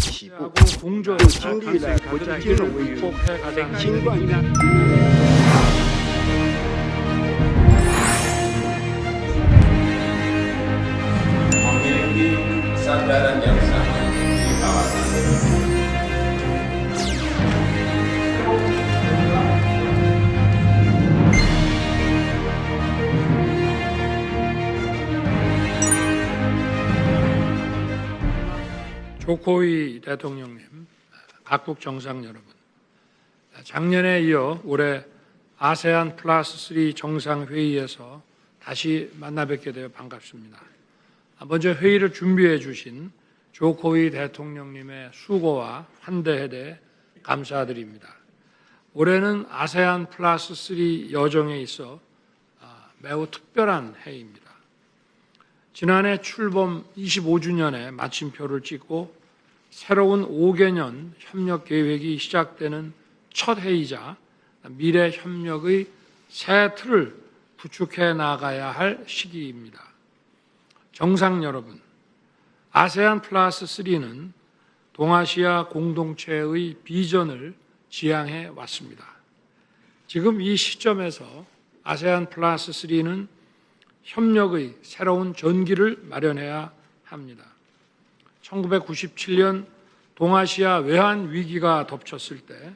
起步，又经历了国际金融危机、新冠疫情。 조코이 대통령님, 각국 정상 여러분, 작년에 이어 올해 아세안 플러스 3 정상회의에서 다시 만나 뵙게 되어 반갑습니다. 먼저 회의를 준비해 주신 조코이 대통령님의 수고와 환대에 대해 감사드립니다. 올해는 아세안 플러스 3 여정에 있어 아, 매우 특별한 해입니다. 지난해 출범 25주년에 마침표를 찍고 새로운 5개년 협력 계획이 시작되는 첫 회의자 미래 협력의 새 틀을 구축해 나가야 할 시기입니다. 정상 여러분, 아세안 플러스 3는 동아시아 공동체의 비전을 지향해 왔습니다. 지금 이 시점에서 아세안 플러스 3는 협력의 새로운 전기를 마련해야 합니다. 1997년 동아시아 외환 위기가 덮쳤을 때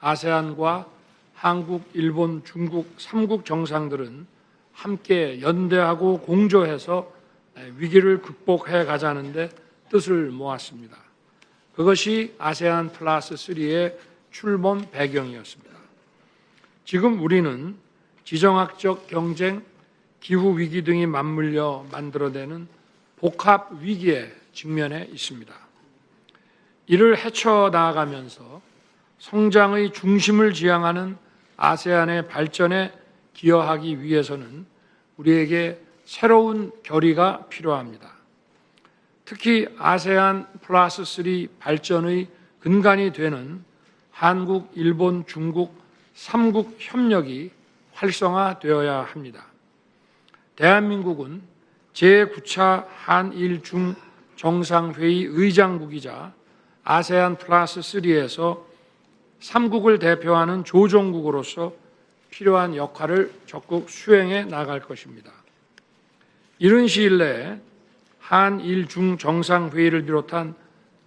아세안과 한국, 일본, 중국 3국 정상들은 함께 연대하고 공조해서 위기를 극복해 가자는데 뜻을 모았습니다. 그것이 아세안 플러스 3의 출범 배경이었습니다. 지금 우리는 지정학적 경쟁, 기후 위기 등이 맞물려 만들어내는 복합 위기에 직면해 있습니다. 이를 헤쳐 나아가면서 성장의 중심을 지향하는 아세안의 발전에 기여하기 위해서는 우리에게 새로운 결의가 필요합니다. 특히 아세안 플러스 3 발전의 근간이 되는 한국, 일본, 중국 3국 협력이 활성화되어야 합니다. 대한민국은 제9차 한일 중 정상회의 의장국이자 아세안 플러스 3에서 3국을 대표하는 조정국으로서 필요한 역할을 적극 수행해 나갈 것입니다. 이른 시일 내에 한일 중 정상회의를 비롯한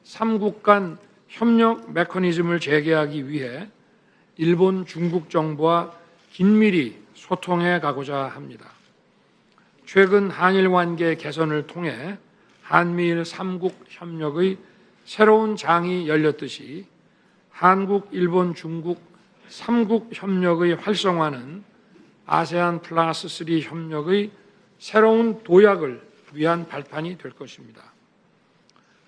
3국 간 협력 메커니즘을 재개하기 위해 일본, 중국 정부와 긴밀히 소통해 가고자 합니다. 최근 한일 관계 개선을 통해 한미일 3국 협력의 새로운 장이 열렸듯이 한국, 일본, 중국 3국 협력의 활성화는 아세안 플러스 3 협력의 새로운 도약을 위한 발판이 될 것입니다.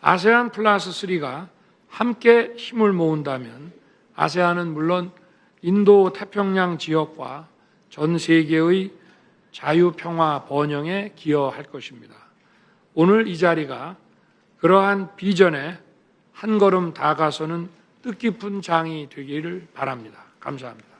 아세안 플러스 3가 함께 힘을 모은다면 아세안은 물론 인도 태평양 지역과 전 세계의 자유, 평화, 번영에 기여할 것입니다. 오늘 이 자리가 그러한 비전에 한 걸음 다가서는 뜻깊은 장이 되기를 바랍니다. 감사합니다.